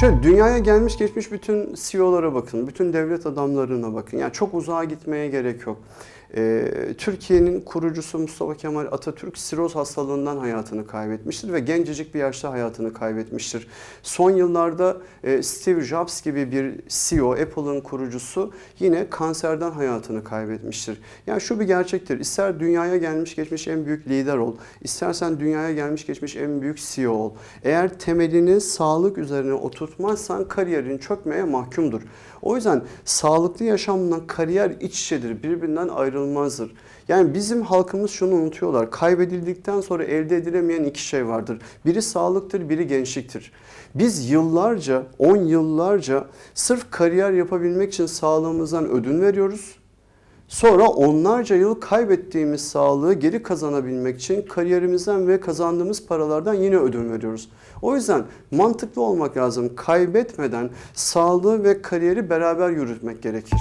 Şöyle dünyaya gelmiş geçmiş bütün CEO'lara bakın, bütün devlet adamlarına bakın. Yani çok uzağa gitmeye gerek yok. Ee, Türkiye'nin kurucusu Mustafa Kemal Atatürk siroz hastalığından hayatını kaybetmiştir ve gencecik bir yaşta hayatını kaybetmiştir. Son yıllarda e, Steve Jobs gibi bir CEO, Apple'ın kurucusu yine kanserden hayatını kaybetmiştir. Yani şu bir gerçektir. İster dünyaya gelmiş geçmiş en büyük lider ol, istersen dünyaya gelmiş geçmiş en büyük CEO ol. Eğer temelini sağlık üzerine oturtmazsan kariyerin çökmeye mahkumdur. O yüzden sağlıklı yaşamla kariyer iç içedir, birbirinden ayrılmazdır. Yani bizim halkımız şunu unutuyorlar. Kaybedildikten sonra elde edilemeyen iki şey vardır. Biri sağlıktır, biri gençliktir. Biz yıllarca, 10 yıllarca sırf kariyer yapabilmek için sağlığımızdan ödün veriyoruz. Sonra onlarca yıl kaybettiğimiz sağlığı geri kazanabilmek için kariyerimizden ve kazandığımız paralardan yine ödün veriyoruz. O yüzden mantıklı olmak lazım. Kaybetmeden sağlığı ve kariyeri beraber yürütmek gerekir.